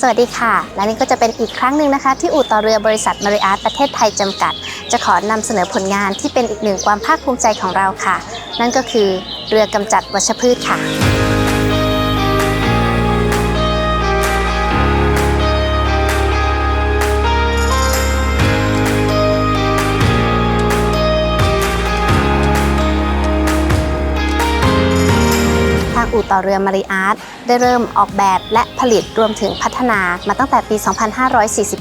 สวัสดีค่ะ และนี่ก็จะเป็นอีกครั้งหนึ่งนะคะ ที่อู่ต่อเรือบริษัทมาริอาร์ตประเทศไทยจำกัด จะขอนำเสนอผลงานที่เป็นอีกหนึ่งความภาคภูมิใจของเราค่ะ นั่นก็คือเรือกำจัดวัชพืชค่ะางอู่ต่อเรือมาริอาร์ตได้เริ่มออกแบบและผลิตรวมถึงพัฒนามาตั้งแต่ปี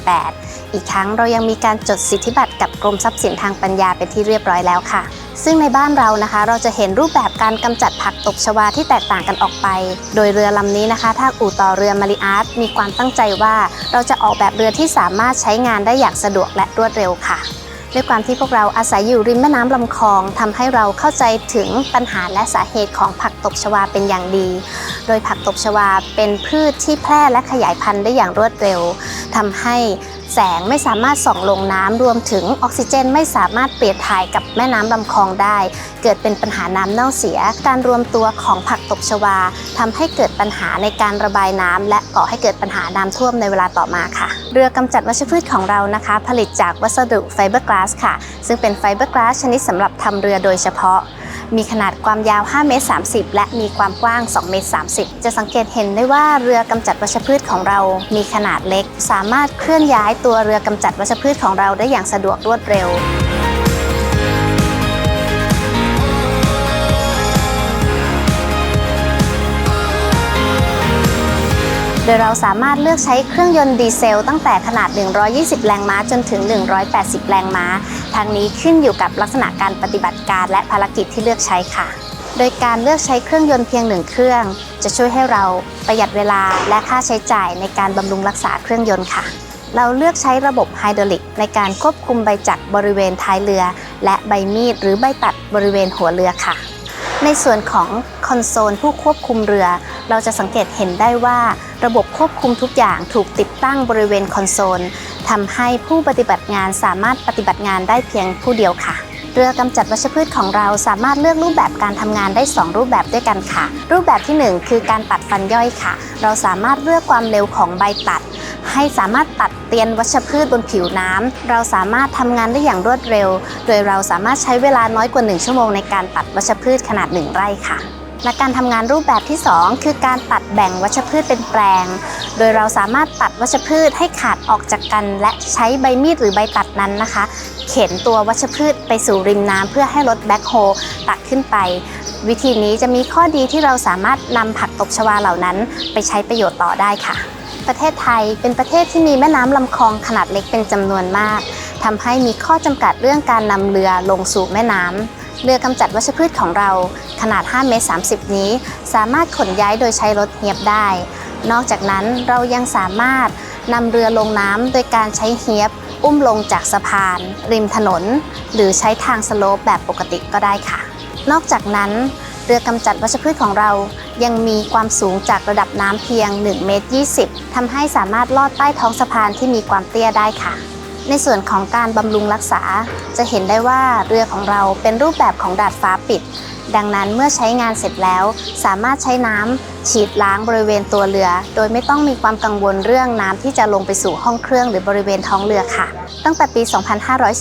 2548 อีกทั้งเรายังมีการจดสิทธิบัตรกับกรมทรัพย์สินทางปัญญาเป็นที่เรียบร้อยแล้วค่ะ ซึ่งในบ้านเรานะคะเราจะเห็นรูปแบบการกำจัดผักตบชวาที่แตกต่างกันออกไป โดยเรือลำนี้นะคะทางอู่ต่อเรือมาริอาร์ตมีความตั้งใจว่าเราจะออกแบบเรือที่สามารถใช้งานได้อย่างสะดวกและรวดเร็วค่ะด้วยความที่พวกเราอาศัยอยู่ริมแม่น้ำลำคลองทำให้เราเข้าใจถึงปัญหาและสาเหตุของผัก ตบชวาเป็นอย่างดี โดยผักตบชวาเป็นพืชที่แพร่และขยายพันธุ์ได้อย่างรวดเร็วทำให้แสงไม่สามารถส่องลงน้ำรวมถึงออกซิเจนไม่สามารถเปลี่ยนถ่ายกับแม่น้ำลำคลองได้ เกิดเป็นปัญหาน้ำเน่าเสีย การรวมตัวของผักตบชวาทำให้เกิดปัญหาในการระบายน้ำและก่อให้เกิดปัญหาน้ำท่วมในเวลาต่อมาค่ะ เรือกำจัดวัชพืชของเรานะคะ ผลิตจากวัสดุไฟเบอร์กลาสค่ะ ซึ่งเป็นไฟเบอร์กลาสชนิดสำหรับทำเรือโดยเฉพาะ มีขนาดความยาว 5 เมตร 30 และมีความกว้าง 2 เมตร 30 จะสังเกตเห็นได้ว่าเรือกำจัดวัชพืชของเรา มีขนาดเล็ก สามารถเคลื่อนย้ายตัวเรือกำจัดวัชพืชของเราได้อย่างสะดวกรวดเร็ว โดยเราสามารถเลือกใช้เครื่องยนต์ดีเซล ตั้งแต่ขนาด 120 แรงม้าจนถึง 180 แรงม้า ทางนี้ขึ้นอยู่กับลักษณะการปฏิบัติการและภารกิจที่เลือกใช้ค่ะ โดยการเลือกใช้เครื่องยนต์เพียงหนึ่งเครื่อง จะช่วยให้เราประหยัดเวลาและค่าใช้จ่ายในการบำรุงรักษาเครื่องยนต์ค่ะ เราเลือกใช้ระบบไฮดรอลิกในการควบคุมใบจักรบริเวณท้ายเรือ และใบมีดหรือใบตัดบริเวณหัวเรือค่ะ ในส่วนของคอนโซลผู้ควบคุมเรือ เราจะสังเกตเห็นได้ว่า ระบบควบคุมทุกอย่างถูกติดตั้งบริเวณคอนโซลทำให้ผู้ปฏิบัติงานสามารถปฏิบัติงานได้เพียงผู้เดียวค่ะ เรือกำจัดวัชพืชของเราสามารถเลือกรูปแบบการทำงานได้ 2 รูปแบบด้วยกันค่ะ รูปแบบที่ 1 คือการตัดฟันย่อยค่ะ เราสามารถเลือกความเร็วของใบตัด ให้สามารถตัดเตียนวัชพืชบนผิวน้ำเราสามารถทำงานได้อย่างรวดเร็ว โดยเราสามารถใช้เวลาน้อยกว่า 1 ชั่วโมงในการตัดวัชพืชขนาด 1 ไร่ค่ะและการทำงานรูปแบบที่ 2 คือการตัดแบ่งวัชพืชเป็นแปลง โดยเราสามารถตัดวัชพืชให้ขาดออกจากกัน และใช้ใบมีดหรือใบตัดนั้นนะคะ เข็นตัววัชพืชไปสู่ริมน้ำเพื่อให้รถแบ็คโฮตัดขึ้นไป วิธีนี้จะมีข้อดีที่เราสามารถนำผักตบชวาเหล่านั้น ไปใช้ประโยชน์ต่อได้ค่ะ ประเทศไทยเป็นประเทศที่มีแม่น้ำลำคลองขนาดเล็กเป็นจำนวนมากทำให้มีข้อจำกัดเรื่องการนำเรือลงสู่แม่น้ำเรือกำจัดวัชพืชของเราขนาด 5 เมตร 30 นี้ สามารถขนย้ายโดยใช้รถเฮียบได้ นอกจากนั้นเรายังสามารถนำเรือลงน้ำโดยการใช้เฮียบ อุ้มลงจากสะพาน ริมถนน หรือใช้ทางสโลปแบบปกติก็ได้ค่ะ นอกจากนั้น เรือกำจัดวัชพืชของเรายังมีความสูงจากระดับน้ำเพียง1เมตร20ทำให้สามารถลอดใต้ท้องสะพานที่มีความเตี้ยได้ค่ะ ในส่วนของการบำรุงรักษา จะเห็นได้ว่าเรือของเราเป็นรูปแบบของดาดฟ้าปิด ดังนั้นเมื่อใช้งานเสร็จแล้ว สามารถใช้น้ำฉีดล้างบริเวณตัวเรือ โดยไม่ต้องมีความกังวลเรื่องน้ำที่จะลงไปสู่ห้องเครื่องหรือบริเวณท้องเรือค่ะ ตั้งแต่ปี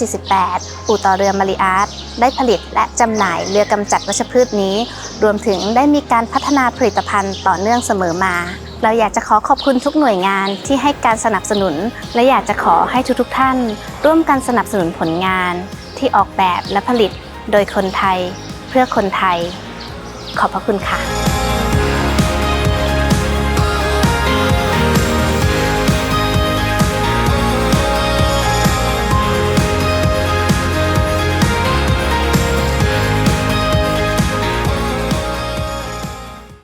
2548 อู่ต่อเรือมาริอาร์ตได้ผลิตและจำหน่ายเรือกำจัดวัชพืชนี้ รวมถึงได้มีการพัฒนาผลิตภัณฑ์ต่อเนื่องเสมอมา เราอยากจะขอขอบคุณทุกหน่วยงานที่ให้การสนับสนุน และอยากจะขอให้ทุกๆท่าน ร่วมกันสนับสนุนผลงาน ที่ออกแบบและผลิตโดยคนไทย เพื่อคนไทย ขอบพระคุณค่ะ